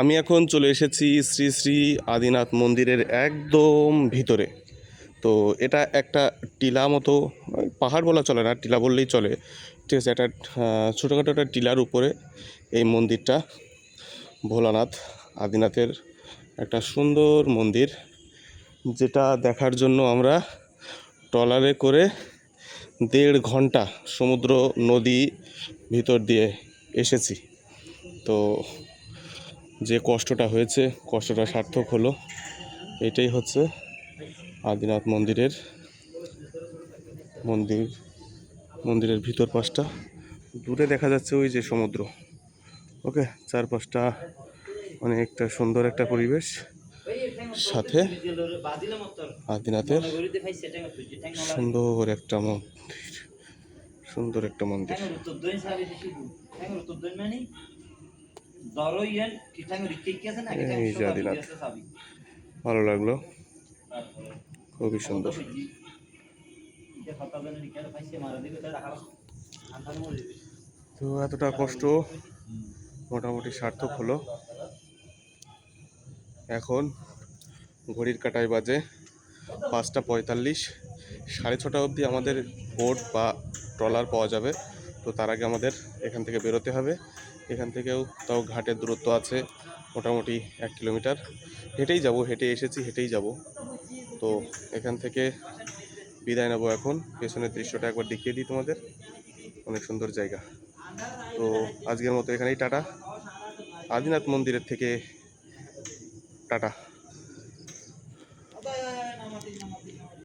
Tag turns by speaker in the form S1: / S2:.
S1: আমি এখন চলে এসেছি শ্রী শ্রী আদিনাথ মন্দিরের একদম ভিতরে। তো এটা একটা টিলা মতো পাহাড় বলা চলে না, টিলা বললেই চলে। ঠিক আছে, একটা ছোটোখাটো একটা টিলার উপরে এই মন্দিরটা, ভোলানাথ আদিনাথের একটা সুন্দর মন্দির, যেটা দেখার জন্য আমরা ট্রলারে করে দেড় ঘণ্টা সমুদ্র নদী ভিতর দিয়ে এসেছি। তো যে কষ্টটা হয়েছে, কষ্টটা সার্থক হলো, এটাই হচ্ছে আদিনাথ মন্দিরের মন্দির, মন্দিরের ভিতর পাশটা। দূরে দেখা যাচ্ছে ওই যে সমুদ্র, ওকে? চারপাশটা অনেকটা সুন্দর একটা পরিবেশ। সাথে আদিনাথের সুন্দর একটা মন্দির, সুন্দর একটা মন্দির। ভালো লাগল। খুবই সুন্দর। তো এতটা কষ্ট মোটামুটি সার্থক হলো। এখন ঘড়ির কাটায় বাজে পাঁচটা পঁয়তাল্লিশ। সাড়ে ছটা অবধি আমাদের বোট বা ট্রলার পাওয়া যাবে। তো তার আগে আমাদের এখান থেকে বেরোতে হবে। এখান থেকেও তাও ঘাটের দূরত্ব আছে, মোটামুটি এক কিলোমিটার। হেঁটেই যাব, হেঁটে এসেছি, হেঁটেই যাব। তো এখান থেকে বিদায় নেব এখন। পেছনের দৃশ্যটা একবার দেখিয়ে দিই তোমাদের। অনেক সুন্দর জায়গা। তো আজকের মতো এখানেই টাটা। আদিনাথ মন্দিরের থেকে টাটা।